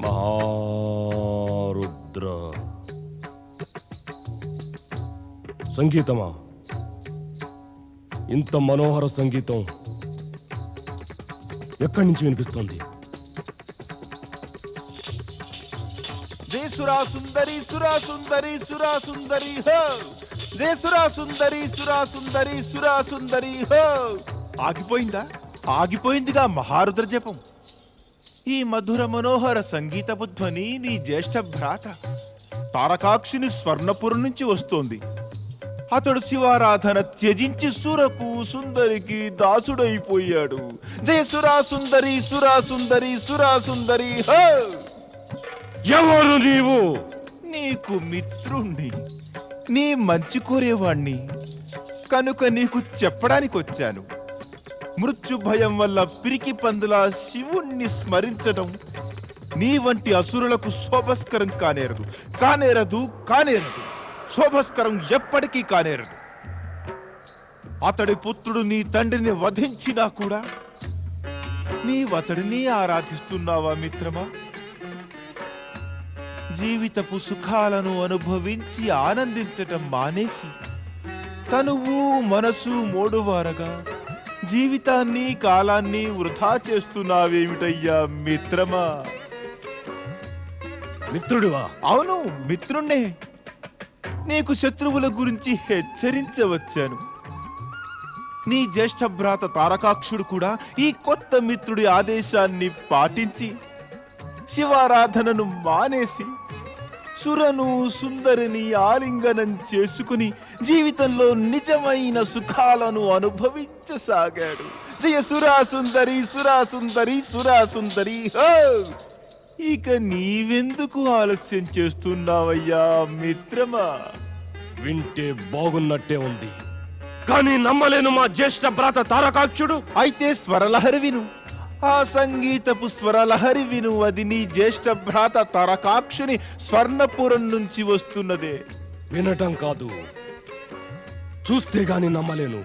మహారుద్ర. సంగీతమా? ఇంత మనోహర సంగీతం ఎక్కడి నుంచి వినిపిస్తుంది? జై సురా సుందరి సురా సుందరి సురా సుందరి హో! జై సురా సుందరి సురా సుందరి సురా సుందరి హో! ఆగిపోయిందా? ఆగిపోయిందిగా మహారుద్ర జపం. ఈ మధుర మనోహర సంగీతపు ధ్వని నీ జ్యేష్ఠ భ్రాత. తారకాక్షిని స్వర్ణపురం నుంచి వస్తోంది. అతడు శివారాధన త్యజించి సురకు సుందరికి దాసుడైపోయాడు. జయ సురా సుందరి సురా సుందరి సురా సుందరి ఎవరు నీవు? నీకు మిత్రుణ్ణి. నీ మంచి కోరేవాణ్ణి. కనుక నీకు చెప్పడానికి వచ్చాను మృత్యు భయం వల్ల పిరికి పందులా శివుణ్ణి స్మరించడం నీ వంటి అసురులకు శోభస్కరం కానేరదు. కానేరదు కానేరదు. శోభస్కరం ఎప్పటికీ కానేరదు. అతడి పుత్రుడు నీ తండ్రిని వధించినా కూడా నీవతడిని ఆరాధిస్తున్నావా మిత్రమా? జీవితపు సుఖాలను అనుభవించి ఆనందించటం మానేసి తనువు మనసు మోడువారగా జీవితాన్ని కాలాన్ని వృధా చేస్తున్నావేమిటయ్యా మిత్రమా? మిత్రుడివా? అవును మిత్రుణ్ణే. నీకు శత్రువుల గురించి హెచ్చరించవచ్చాను. నీ జ్యేష్ఠ భ్రాత తారకాక్షుడు కూడా ఈ కొత్త మిత్రుడి ఆదేశాన్ని పాటించి శివారాధనను మానేసి సురను సుందరిని ఆలింగనం చేసుకుని జీవితంలో నిజమైన సుఖాలను అనుభవించసాగాడు. జయ సురా సుందరి సురా సుందరి సురా సుందరి హో! ఇక నీవెందుకు ఆలస్యం చేస్తున్నావయ్యా మిత్రమా? వింటే బాగున్నట్టే ఉంది. కానీ నమ్మలేను మా జ్యేష్ఠ భ్రాత తారకాక్షుడు. అయితే స్వరలహరి విను. ఆ సంగీతపు స్వరలహరి విను అది నీ జ్యేష్ఠ భ్రాత తారకాక్షుని స్వర్ణపురం నుంచి వస్తున్నదే. వినటం కాదు. చూస్తే గాని నమ్మలేను.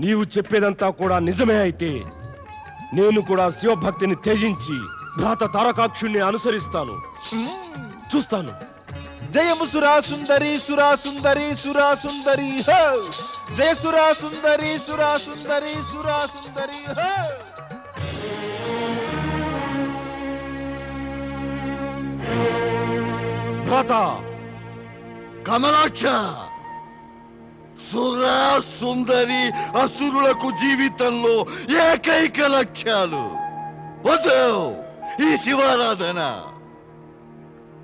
నీవు చెప్పేదంతా కూడా నిజమే అయితే నేను కూడా శివభక్తిని త్యజించి భ్రాత తారకాక్షుణ్ణి అనుసరిస్తాను. చూస్తాను. జయము సురా సుందరి సురా సుందరి సురా సుందరి హో! జయ సురా సుందరి సురా భ్రాత కమలాక్ష సుర సుందరి అసురులకు జీవితంలో ఏకైక లక్ష్యాలు. వద్దు ఈ శివారాధన.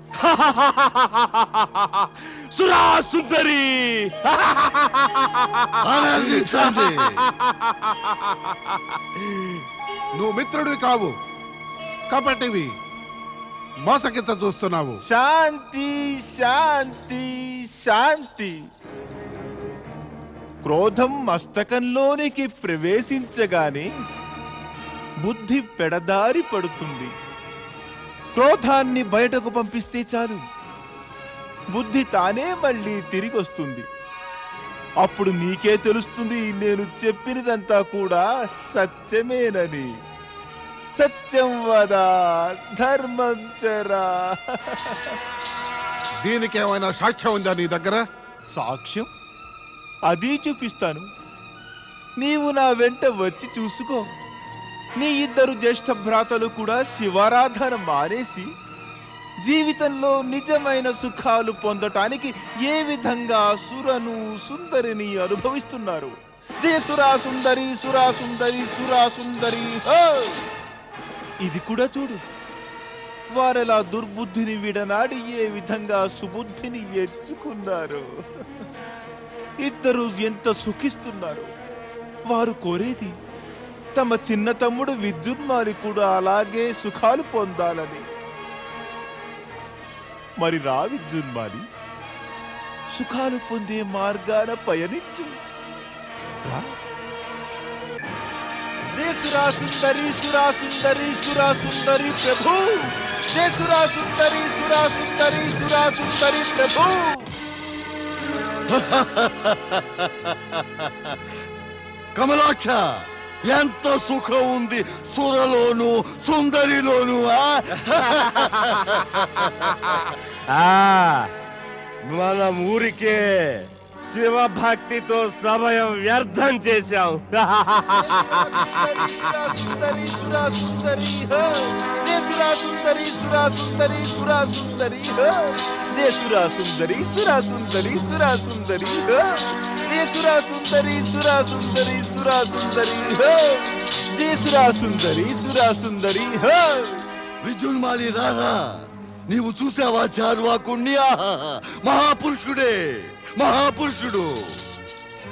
సురా సుందరి. ఆనందించండి. నువ్వు మిత్రుడివి కావు. కపటివి మోసకింత చూస్తున్నావు. శాంతి శాంతి శాంతి. క్రోధం మస్తకంలోనికి ప్రవేశించగానే బుద్ధి పెడదారి పడుతుంది. క్రోధాన్ని బయటకు పంపిస్తే చాలు. బుద్ధి తానే మళ్ళీ తిరిగి వస్తుంది అప్పుడు నీకే తెలుస్తుంది నేను చెప్పినదంతా కూడా సత్యమేనని. సత్యం వద ధర్మం చరా. దీనికి ఏమైనా సాక్ష్యం ఉందా నీ దగ్గర? సాక్ష్యం? అది చూపిస్తాను. నీవు నా వెంట వచ్చి చూసుకో. నీ ఇద్దరు జ్యేష్ఠ భ్రాతలు కూడా శివారాధన మానేసి జీవితంలో నిజమైన సుఖాలు పొందటానికి ఏ విధంగా సురను సుందరిని అనుభవిస్తున్నారు? జయ సురా సుందరి సురా సుందరి సురా సుందరి హో! ఇది కూడా చూడు. వారెలా దుర్బుద్ధిని విడనాడి ఏ విధంగా సుబుద్ధిని ఎచ్చుకున్నారు ఇద్దరు ఎంత సుఖిస్తున్నారు. వారు కోరేది తమ చిన్న తమ్ముడు విద్యున్మారి కూడా అలాగే సుఖాలు పొందాలని. మరి రా విద్యున్మారి సుఖాలు పొందే మార్గాన పయనించు. రా. జయ సురా సుందరి సురా సుందరి సురా సుందరి ప్రభు. జయ సురా సుందరి సురా సుందరి సురా సుందరి ప్రభు. కమలాక్ష ఎంత సుఖం ఉంది సురలోను సుందరిలోను మనం ఊరికే శివభక్తితో సమయం వ్యర్థం చేశాం విజున్మాలి సురా సురా సుందరి సురా సుందరి సురా సురా సుందరి సురా సురా సురా సురా సురా నీవు చూసావా చారువాకుణ్ణి మహాపురుషుడే మహాపురుషుడు.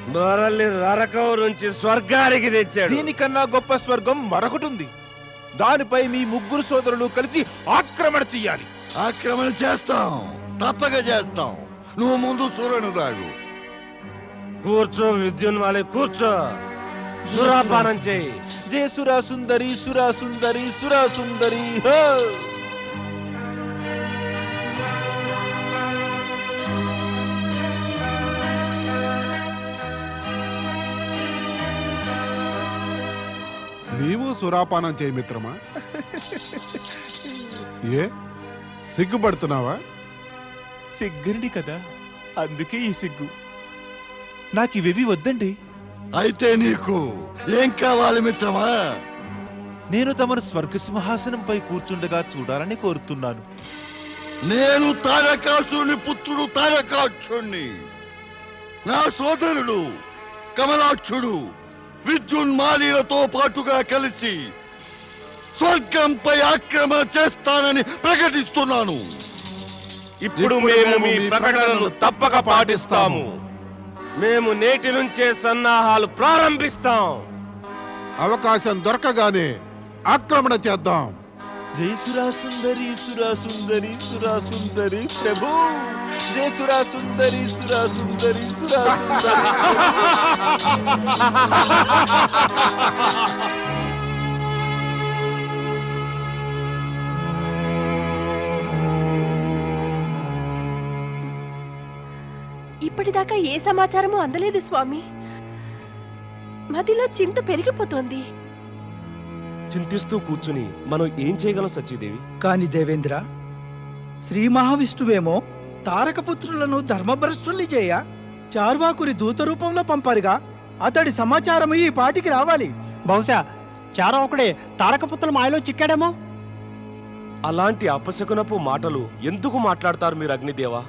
మనల్ని నరకం నుంచి స్వర్గానికి తెచ్చాడు. దీనికన్నా గొప్ప స్వర్గం మరొకటి ఉంది దానిపై మీ ముగ్గురు సోదరులు కలిసి ఆక్రమణ చెయ్యాలి. ఆక్రమణ చేస్తాం. తప్పక చేస్తాం. నువ్వు ముందు సూర్యుని దాగు కూర్చో విద్యున్మాలి కూర్చో. సురాపానం చేయి. జయ సురా సుందరి సురా సుందరి సురా సుందరి హో నీవు సురాపానం చేయి మిత్రమా? ఏ? సిగ్గుపడుతున్నావా? సిగ్గురిని కదా. అందుకే ఈ సిగ్గు. నాకు ఇవేవి వద్దండి. అయితే నీకు ఏం కావాలి మిత్రమా? నేను తమను స్వర్గ సింహాసనంపై కూర్చుండగా చూడాలని కోరుతున్నాను. నేను తారకాసుని పుత్రుడు తారకాక్షుణ్ణి. నా సోదరుడు కమలాక్షుడు విద్యున్మాలీలతో పాటుగా కలిసి స్వర్గంపై ఆక్రమణ చేస్తానని ప్రకటిస్తున్నాను. ఇప్పుడు మేము మీ ప్రకటనను తప్పక పాటిస్తాము. మేము నేటి నుంచే సన్నాహాలు ప్రారంభిస్తాం. అవకాశం దొరకగానే ఆక్రమణ చేద్దాం. జై సురా సుందరి సురా సుందరి సురా సుందరి ప్రభు. జై సురా సుందరి సురా సుందరి సురా సుందరి. ఇప్పటిదాకా ఏ సమాచారమూ అందలేదు స్వామి. మదిలో చింత పెరిగిపోతోంది. చింతిస్తూ కూర్చుని మనం ఏం చేయగలం సత్యదేవి కాని దేవేంద్ర శ్రీ మహావిష్ణువేమో తారకపుత్రులను ధర్మభ్రష్టుల్ని చేయ చార్వాకుని దూత రూపంలో పంపారుగా అతడి సమాచారము ఈ పాటికి రావాలి. బహుశా చారో ఒకడే తారకపుత్రుల మాయలో చిక్కాడేమో? అలాంటి అపశకునపు మాటలు ఎందుకు మాట్లాడతారు మీరు అగ్నిదేవా?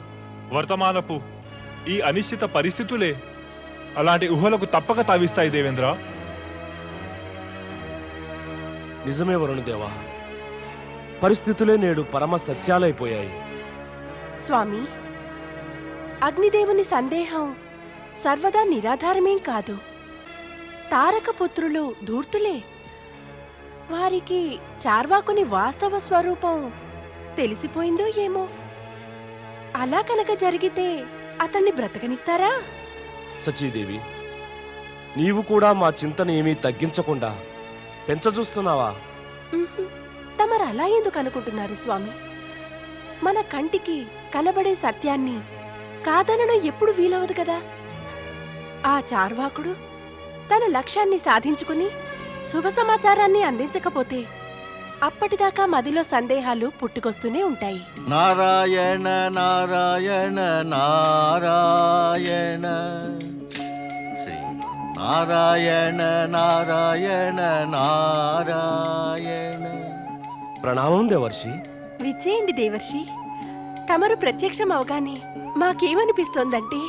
వర్తమానపు ఈ అనిశ్చిత పరిస్థితులే అలాంటి ఊహలకు తప్పక తావిస్తాయి దేవేంద్ర. నిజమే వరుణదేవా పరిస్థితులే నేడు పరమ సత్యాలైపోయాయి. స్వామి అగ్నిదేవుని సందేహం సర్వదా నిరాధారమేం కాదు. తారకపుత్రులు ధూర్తులే. వారికి చార్వాకుని వాస్తవ స్వరూపం తెలిసిపోయిందో ఏమో. అలా కనుక జరిగితే అతన్ని బ్రతకనిస్తారా? సచీదేవి నీవు కూడా మా చింతను ఏమీ తగ్గించకుండా పెంచజూస్తున్నావా. తమరు అలా ఎందుకు అనుకుంటున్నారు స్వామి? మన కంటికి కనబడే సత్యాన్ని కాదనడం ఎప్పుడు వీలవదు కదా? ఆ చార్వాకుడు తన లక్ష్యాన్ని సాధించుకుని శుభ సమాచారాన్ని అందించకపోతే అప్పటిదాకా మదిలో సందేహాలు పుట్టుకొస్తూనే ఉంటాయి. నారాయణ నారాయణ నారాయణ. నారాయణ నారాయణ నారాయణ. ప్రణామం దేవర్షి. విచ్చేయండి దేవర్షి. తమరు ప్రత్యక్షం అవగానే మాకేమనిపిస్తోందంటే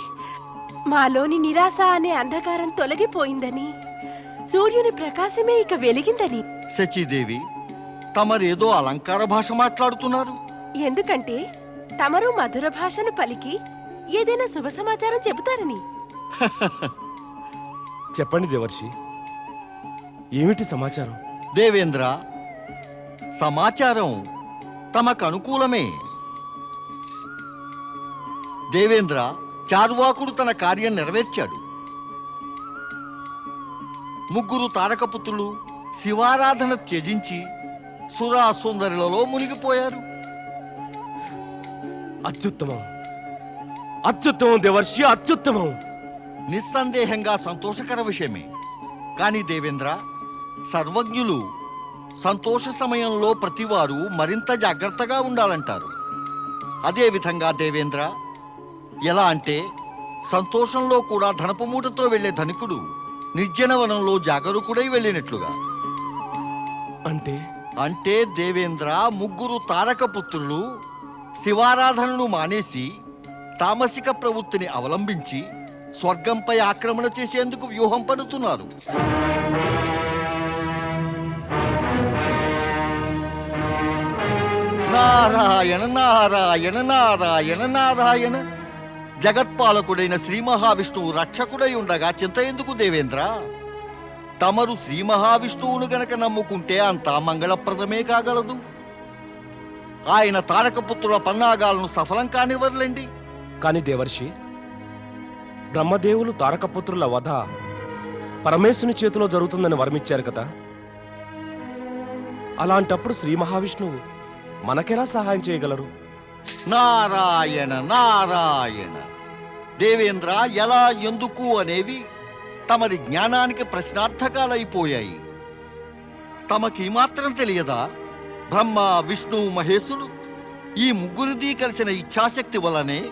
మాలోని నిరాశ అనే అంధకారం తొలగిపోయిందని సూర్యుని ప్రకాశమే ఇక వెలిగిందని. శచీదేవి తమరేదో అలంకార భాష మాట్లాడుతున్నారు. ఎందుకంటే తమరు మధుర భాషను పలికి ఏదైనా శుభ సమాచారం చెబుతారని. చెప్పండి దేవర్షి. ఏమిటి సమాచారం? దేవేంద్ర సమాచారం తమకు అనుకూలమే. దేవేంద్ర చార్వాకుడు తన కార్యం నెరవేర్చాడు. ముగ్గురు తారకపుత్రులు శివారాధన త్యజించి సురా సుందరులలో మునిగిపోయారు. అత్యుత్తమం. అత్యుత్తమం దేవర్షి అత్యుత్తమం. నిస్సందేహంగా సంతోషకర విషయమే. కానీ దేవేంద్ర సర్వజ్ఞులు సంతోష సమయంలో ప్రతివారు మరింత జాగ్రత్తగా ఉండాలంటారు. అదేవిధంగా దేవేంద్ర ఎలా అంటే సంతోషంలో కూడా ధనపు మూటతో వెళ్ళే ధనికుడు నిర్జనవనంలో జాగరూకుడై వెళ్ళినట్లుగా. అంటే? అంటే దేవేంద్ర ముగ్గురు తారక పుత్రులు శివారాధనను మానేసి తామసిక ప్రవృత్తిని అవలంబించి స్వర్గంపై ఆక్రమణ చేసేందుకు వ్యూహం పడుతున్నారు. నారాయణ నారాయణ నారాయణ నారాయణ. జగత్పాలకుడైన శ్రీ మహావిష్ణువు రక్షకుడై ఉండగా చింత ఎందుకు దేవేంద్ర? తమరు శ్రీ మహావిష్ణువును గనక నమ్ముకుంటే అంతా మంగళప్రదమే కాగలదు. ఆయన తారకపుత్రుల పన్నాగాలను సఫలం కానివ్వర్లేండి. కాని దేవర్షి బ్రహ్మదేవులు తారకపుత్రుల వధ పరమేశుని చేతిలో జరుగుతుందని వరమిచ్చారు కదా. అలాంటప్పుడు శ్రీ మహావిష్ణువు మనకెలా సహాయం చేయగలరు? నారాయణ నారాయణ. దేవేంద్ర ఎలా ఎందుకు అనేవి తమరి జ్ఞానానికి ప్రశ్నార్థకాలైపోయాయి. తమకి మాత్రం తెలియదా? బ్రహ్మ విష్ణు మహేశులు ఈ ముగ్గురిది కలిసిన ఇచ్ఛాశక్తి వలనే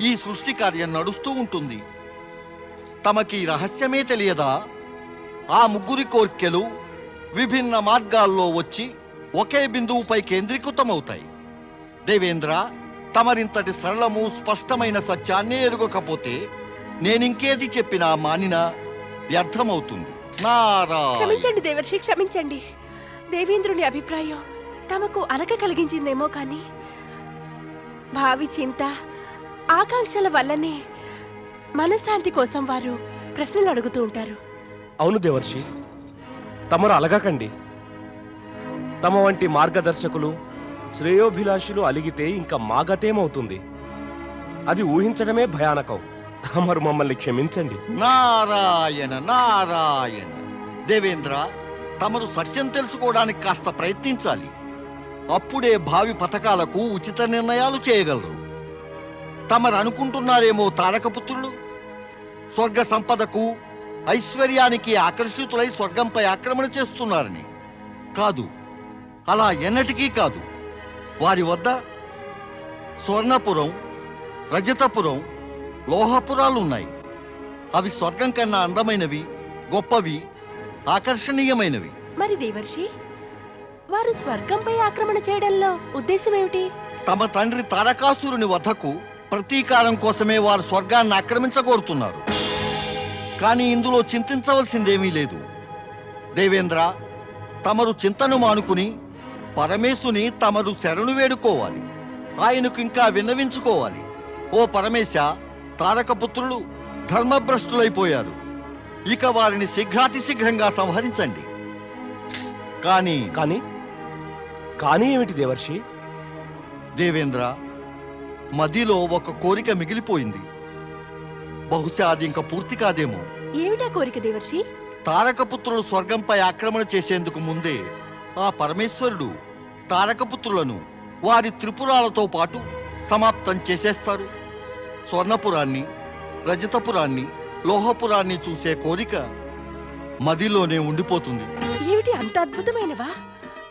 ఈ సృష్టి కార్యం నడుస్తూ ఉంటుంది. తమకి రహస్యమే తెలియదా? ఆ ముగ్గురి కోర్కెలు విభిన్న మార్గాల్లో వచ్చి ఒకే బిందువుపై కేంద్రీకృతమవుతాయి. దేవేంద్ర తమరింతటి సరళము స్పష్టమైన సత్యాన్నే ఎరుగకపోతే నేనింకేది చెప్పినా మానినా వ్యర్థమవుతుంది. క్షమించండి దేవర్షి క్షమించండి. దేవేంద్రుని అభిప్రాయం తమకు అలక కలిగించిందేమో కానీ భావి చింత ఆకాంక్షల వల్లనే మనశ్శాంతి కోసం వారు ప్రశ్నలు అడుగుతూ ఉంటారు. అవును దేవర్షి. తమరు అలగకండి. తమ వంటి మార్గదర్శకులు శ్రేయోభిలాషులు అలిగితే ఇంకా మాగతేమవుతుంది? అది ఊహించడమే భయానకం. తమరు మమ్మల్ని క్షమించండి. నారాయణ నారాయణ. దేవేంద్ర తమరు సత్యం తెలుసుకోవడానికి కాస్త ప్రయత్నించాలి. అప్పుడే భావి పథకాలకు ఉచిత నిర్ణయాలు చేయగలరు. తమరు అనుకుంటున్నారేమో తారకపుత్రులు? స్వర్గ సంపదకు ఐశ్వర్యానికి ఆకర్షితులై స్వర్గంపై ఆక్రమణ చేస్తున్నారని. కాదు అలా ఎన్నటికీ కాదు. వారి వద్ద స్వర్ణపురం రజతపురం లోహపురాలున్నాయి. అవి స్వర్గం కన్నా అందమైనవి గొప్పవి ఆకర్షణీయమైనవి. మరి దేవర్షి వారు స్వర్గంపై ఆక్రమణ చేయడంలో ఉద్దేశం ఏమిటి తమ తండ్రి తారకాసురుని వద్దకు ప్రతీకారం కోసమే వారు స్వర్గాన్ని ఆక్రమించగోరుతున్నారు. కానీ ఇందులో చింతించవలసిందేమీ లేదు. దేవేంద్ర తమరు చింతను మానుకుని పరమేశుని తమరు శరణు వేడుకోవాలి. ఆయనకు ఇంకా విన్నవించుకోవాలి. ఓ పరమేశ తారకపుత్రులు ధర్మభ్రష్టులైపోయారు. ఇక వారిని శీఘ్రాతి శీఘ్రంగా సంహరించండి. కానీ కానీ కానీ ఏమిటి దేవర్షి? దేవేంద్ర మదిలో ఒక కోరిక మిగిలిపోయింది. బహుశా అది ఇంకా పూర్తి కాదేమో. ఏమిటా కోరిక దేవర్షి? తారకపుత్రులు స్వర్గంపై ఆక్రమణ చేసేందుకు ముందే ఆ పరమేశ్వరుడు తారకపుత్రులను వారి త్రిపురాలతో పాటు సమాప్తం చేసేస్తారు. స్వర్ణపురాన్ని రజతపురాన్ని లోహపురాన్ని చూసే కోరిక మదిలోనే ఉండిపోతుంది. ఏమిటి అంత అద్భుతమైనవా?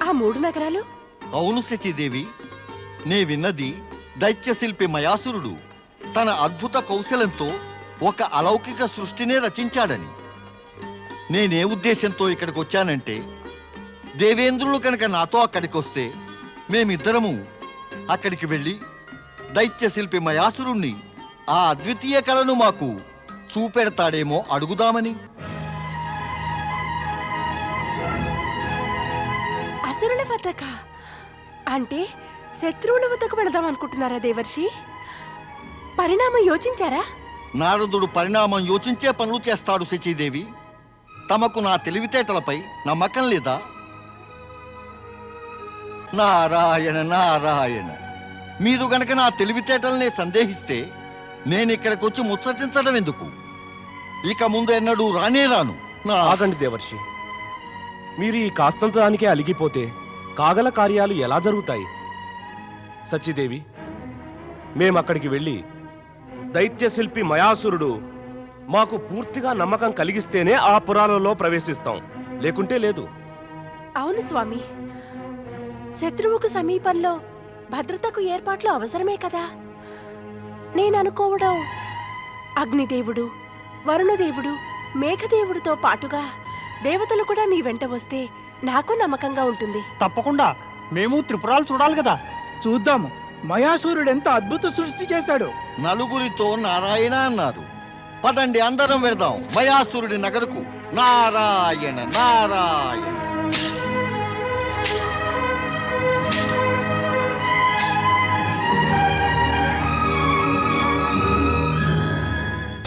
ఆ మూడు నగరాలు? అవును సతీదేవి నే విన్నది దైత్యశిల్పి మయాసురుడు తన అద్భుత కౌశలంతో ఒక అలౌకిక సృష్టినే రచించాడని. నేనే ఉద్దేశంతో ఇక్కడికి వచ్చానంటే దేవేంద్రులు కనుక నాతో అక్కడికి వస్తే మేమిద్దరము అక్కడికి వెళ్ళి దైత్యశిల్పి మయాసురుణ్ణి ఆ అద్వితీయ కళను మాకు చూపెడతాడేమో అడుగుదామని. అసురుల వద్దక? అంటే శత్రువుల వద్దకు వెళదాం అనుకుంటున్నారా దేవర్షి? పరిణామం యోచించారా? నారదుడు పరిణామం యోచించే పనులు చేస్తాడు శచీదేవి. తమకు నా తెలివితేటలపై నమ్మకం లేదా? నారాయణ నారాయణ మీరు గనక నా తెలివితేటలనే సందేహిస్తే నేను ఇక్కడికి వచ్చి ముచ్చటించడం ఎందుకు? ఇక ముందు ఎన్నడూ రానే రాను. నా ఆగండి దేవర్షి. మీరు ఈ కాస్తంత దానికే అలిగిపోతే కాగల కార్యాలు ఎలా జరుగుతాయి? సచిదేవి మేమక్కడికి వెళ్ళి దైత్యశిల్పి మయాసురుడు మాకు పూర్తిగా నమ్మకం కలిగిస్తేనే ఆ పురాలలో ప్రవేశిస్తాం. లేకుంటే లేదు. అవును స్వామి. శత్రువుకు సమీపంలో భద్రతకు ఏర్పాట్లు అవసరమే కదా. నేను అనుకోవడం అగ్నిదేవుడు వరుణదేవుడు మేఘదేవుడితో పాటుగా దేవతలు కూడా మీ వెంట వస్తే నాకు నమ్మకంగా ఉంటుంది. తప్పకుండా. మేము త్రిపురాలు చూడాలి కదా. చూద్దాము. మయాసూరుడు ఎంత అద్భుత సృష్టి చేశాడు? నలుగురితో నారాయణ అన్నారు. పదండి అందరం వెళదాం. మయాసూరుడి నగరకు. నారాయణ నారాయణ.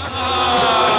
Oh!